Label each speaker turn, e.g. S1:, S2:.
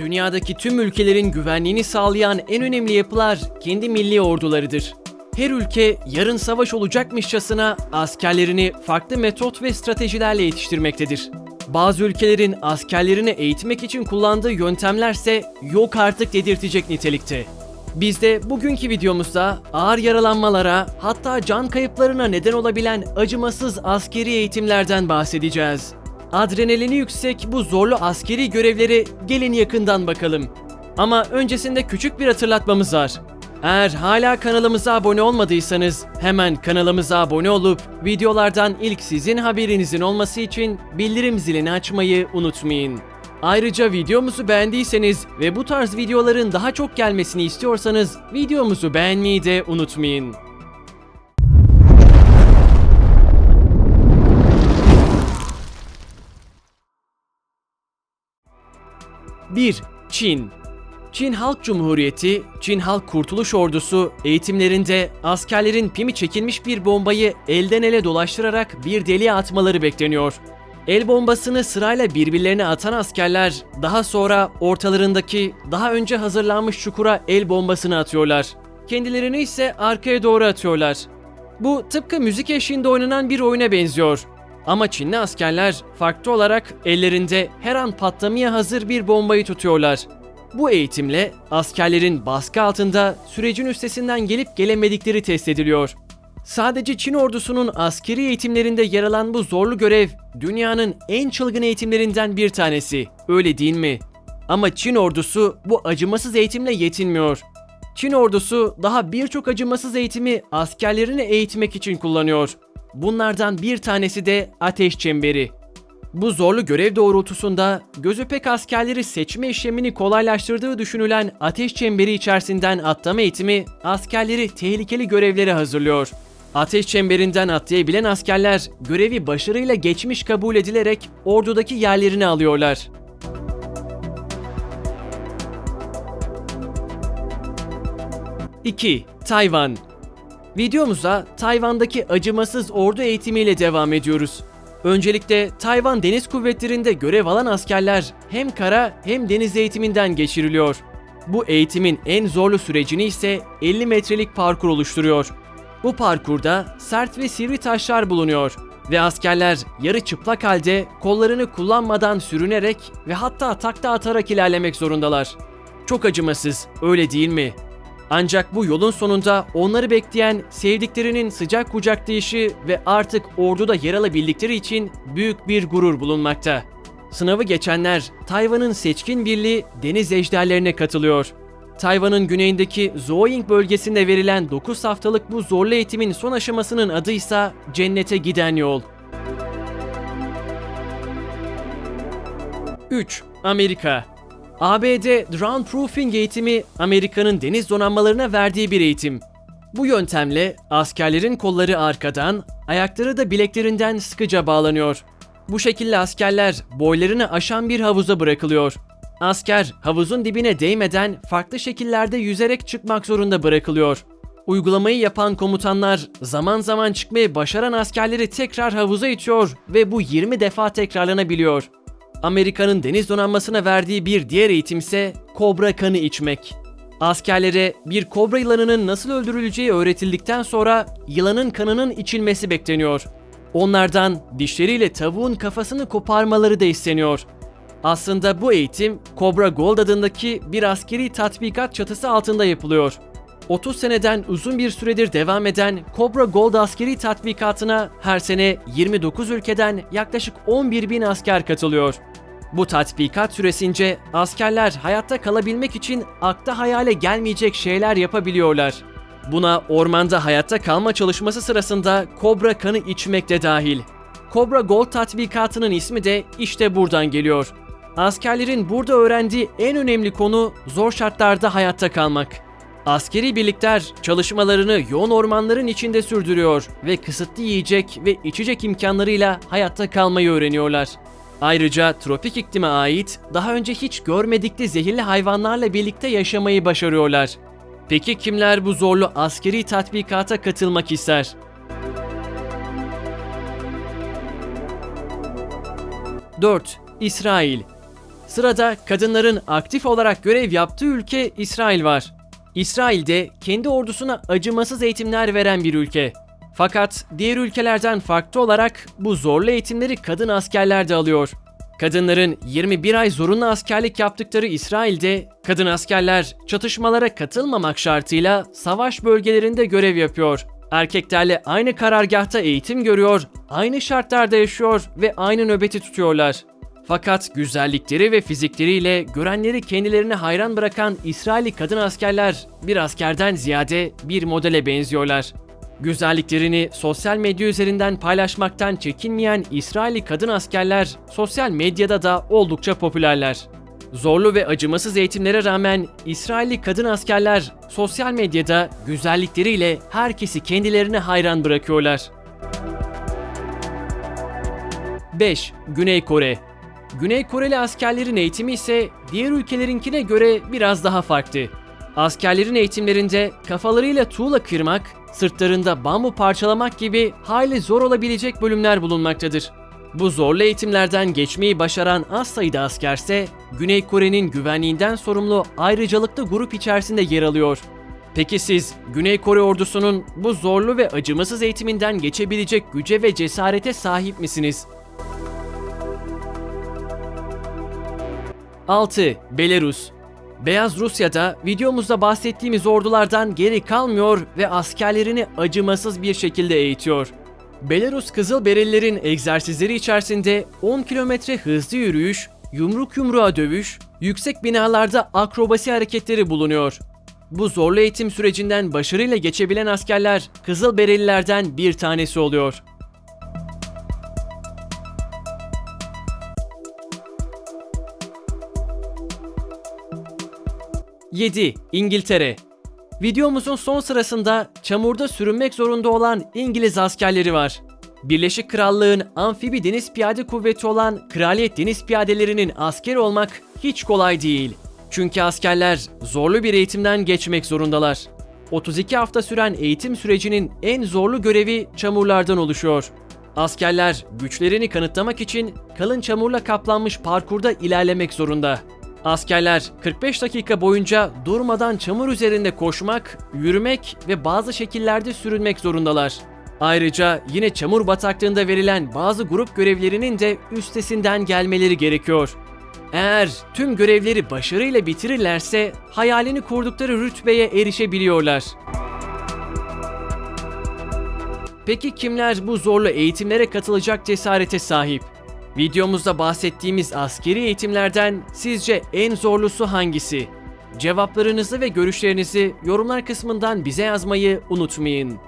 S1: dünyadaki tüm ülkelerin güvenliğini sağlayan en önemli yapılar kendi milli ordularıdır. Her ülke yarın savaş olacakmışçasına askerlerini farklı metot ve stratejilerle yetiştirmektedir. Bazı ülkelerin askerlerini eğitmek için kullandığı yöntemlerse yok artık dedirtecek nitelikte. Biz de bugünkü videomuzda ağır yaralanmalara hatta can kayıplarına neden olabilen acımasız askeri eğitimlerden bahsedeceğiz. Adrenalini yüksek bu zorlu askeri görevleri gelin yakından bakalım. Ama öncesinde küçük bir hatırlatmamız var. Eğer hala kanalımıza abone olmadıysanız hemen kanalımıza abone olup videolardan ilk sizin haberinizin olması için bildirim zilini açmayı unutmayın. Ayrıca videomuzu beğendiyseniz ve bu tarz videoların daha çok gelmesini istiyorsanız videomuzu beğenmeyi de unutmayın. 1. Çin Çin Halk Cumhuriyeti, Çin Halk Kurtuluş Ordusu eğitimlerinde askerlerin pimi çekilmiş bir bombayı elden ele dolaştırarak bir deliğe atmaları bekleniyor. El bombasını sırayla birbirlerine atan askerler daha sonra ortalarındaki daha önce hazırlanmış çukura el bombasını atıyorlar. Kendilerini ise arkaya doğru atıyorlar. Bu tıpkı müzik eşliğinde oynanan bir oyuna benziyor. Ama Çinli askerler farklı olarak ellerinde her an patlamaya hazır bir bombayı tutuyorlar. Bu eğitimle askerlerin baskı altında sürecin üstesinden gelip gelemedikleri test ediliyor. Sadece Çin ordusunun askeri eğitimlerinde yer alan bu zorlu görev dünyanın en çılgın eğitimlerinden bir tanesi. Öyle değil mi? Ama Çin ordusu bu acımasız eğitimle yetinmiyor. Çin ordusu daha birçok acımasız eğitimi askerlerini eğitmek için kullanıyor. Bunlardan bir tanesi de ateş çemberi. Bu zorlu görev doğrultusunda gözü pek askerleri seçme işlemini kolaylaştırdığı düşünülen ateş çemberi içerisinden atlama eğitimi askerleri tehlikeli görevlere hazırlıyor. Ateş çemberinden atlayabilen askerler görevi başarıyla geçmiş kabul edilerek ordudaki yerlerini alıyorlar. (2) Tayvan Videomuza Tayvan'daki acımasız ordu eğitimiyle devam ediyoruz. Öncelikle Tayvan Deniz Kuvvetleri'nde görev alan askerler hem kara hem deniz eğitiminden geçiriliyor. Bu eğitimin en zorlu sürecini ise 50 metrelik parkur oluşturuyor. Bu parkurda sert ve sivri taşlar bulunuyor ve askerler yarı çıplak halde kollarını kullanmadan sürünerek ve hatta takla atarak ilerlemek zorundalar. Çok acımasız, öyle değil mi? Ancak bu yolun sonunda onları bekleyen sevdiklerinin sıcak kucaklayışı ve artık orduda yer alabildikleri için büyük bir gurur bulunmakta. Sınavı geçenler Tayvan'ın seçkin birliği deniz ejderlerine katılıyor. Tayvan'ın güneyindeki Zooying bölgesinde verilen 9 haftalık bu zorlu eğitimin son aşamasının adı ise Cennete Giden Yol. 3. Amerika ABD Drown Proofing eğitimi Amerika'nın deniz donanmalarına verdiği bir eğitim. Bu yöntemle askerlerin kolları arkadan, ayakları da bileklerinden sıkıca bağlanıyor. Bu şekilde askerler boylarını aşan bir havuza bırakılıyor. Asker havuzun dibine değmeden farklı şekillerde yüzerek çıkmak zorunda bırakılıyor. Uygulamayı yapan komutanlar zaman zaman çıkmayı başaran askerleri tekrar havuza itiyor ve bu 20 defa tekrarlanabiliyor. Amerika'nın deniz donanmasına verdiği bir diğer eğitim ise kobra kanı içmek. Askerlere bir kobra yılanının nasıl öldürüleceği öğretildikten sonra yılanın kanının içilmesi bekleniyor. Onlardan dişleriyle tavuğun kafasını koparmaları da isteniyor. Aslında bu eğitim Cobra Gold adındaki bir askeri tatbikat çatısı altında yapılıyor. 30 seneden uzun bir süredir devam eden Cobra Gold askeri tatbikatına her sene 29 ülkeden yaklaşık 11 bin asker katılıyor. Bu tatbikat süresince askerler hayatta kalabilmek için akta hayale gelmeyecek şeyler yapabiliyorlar. Buna ormanda hayatta kalma çalışması sırasında kobra kanı içmek de dahil. Cobra Gold tatbikatının ismi de işte buradan geliyor. Askerlerin burada öğrendiği en önemli konu zor şartlarda hayatta kalmak. Askeri birlikler çalışmalarını yoğun ormanların içinde sürdürüyor ve kısıtlı yiyecek ve içecek imkanlarıyla hayatta kalmayı öğreniyorlar. Ayrıca tropik iklime ait daha önce hiç görmedikleri zehirli hayvanlarla birlikte yaşamayı başarıyorlar. Peki kimler bu zorlu askeri tatbikata katılmak ister? Dört, İsrail Sırada kadınların aktif olarak görev yaptığı ülke İsrail var. İsrail de kendi ordusuna acımasız eğitimler veren bir ülke. Fakat diğer ülkelerden farklı olarak bu zorlu eğitimleri kadın askerler de alıyor. Kadınların 21 ay zorunlu askerlik yaptıkları İsrail'de kadın askerler çatışmalara katılmamak şartıyla savaş bölgelerinde görev yapıyor. Erkeklerle aynı karargahta eğitim görüyor, aynı şartlarda yaşıyor ve aynı nöbeti tutuyorlar. Fakat güzellikleri ve fizikleriyle görenleri kendilerine hayran bırakan İsrailli kadın askerler bir askerden ziyade bir modele benziyorlar. Güzelliklerini sosyal medya üzerinden paylaşmaktan çekinmeyen İsrailli kadın askerler sosyal medyada da oldukça popülerler. Zorlu ve acımasız eğitimlere rağmen İsrailli kadın askerler sosyal medyada güzellikleriyle herkesi kendilerine hayran bırakıyorlar. 5. Güney Kore Güney Koreli askerlerin eğitimi ise diğer ülkelerinkine göre biraz daha farklı. Askerlerin eğitimlerinde kafalarıyla tuğla kırmak, sırtlarında bambu parçalamak gibi hayli zor olabilecek bölümler bulunmaktadır. Bu zorlu eğitimlerden geçmeyi başaran az sayıda askerse Güney Kore'nin güvenliğinden sorumlu ayrıcalıklı grup içerisinde yer alıyor. Peki siz Güney Kore ordusunun bu zorlu ve acımasız eğitiminden geçebilecek güce ve cesarete sahip misiniz? 6. Belarus Beyaz Rusya'da videomuzda bahsettiğimiz ordulardan geri kalmıyor ve askerlerini acımasız bir şekilde eğitiyor. Belarus Kızılberililerin egzersizleri içerisinde 10 kilometre hızlı yürüyüş, yumruk yumruğa dövüş, yüksek binalarda akrobasi hareketleri bulunuyor. Bu zorlu eğitim sürecinden başarıyla geçebilen askerler Kızılberililerden bir tanesi oluyor. 7. İngiltere Videomuzun son sırasında çamurda sürünmek zorunda olan İngiliz askerleri var. Birleşik Krallığın amfibi deniz piyade kuvveti olan Kraliyet Deniz Piyadelerinin asker olmak hiç kolay değil. Çünkü askerler zorlu bir eğitimden geçmek zorundalar. 32 hafta süren eğitim sürecinin en zorlu görevi çamurlardan oluşuyor. Askerler güçlerini kanıtlamak için kalın çamurla kaplanmış parkurda ilerlemek zorunda. Askerler 45 dakika boyunca durmadan çamur üzerinde koşmak, yürümek ve bazı şekillerde sürünmek zorundalar. Ayrıca yine çamur bataklığında verilen bazı grup görevlerinin de üstesinden gelmeleri gerekiyor. Eğer tüm görevleri başarıyla bitirirlerse hayalini kurdukları rütbeye erişebiliyorlar. Peki kimler bu zorlu eğitimlere katılacak cesarete sahip? Videomuzda bahsettiğimiz askeri eğitimlerden sizce en zorlusu hangisi? Cevaplarınızı ve görüşlerinizi yorumlar kısmından bize yazmayı unutmayın.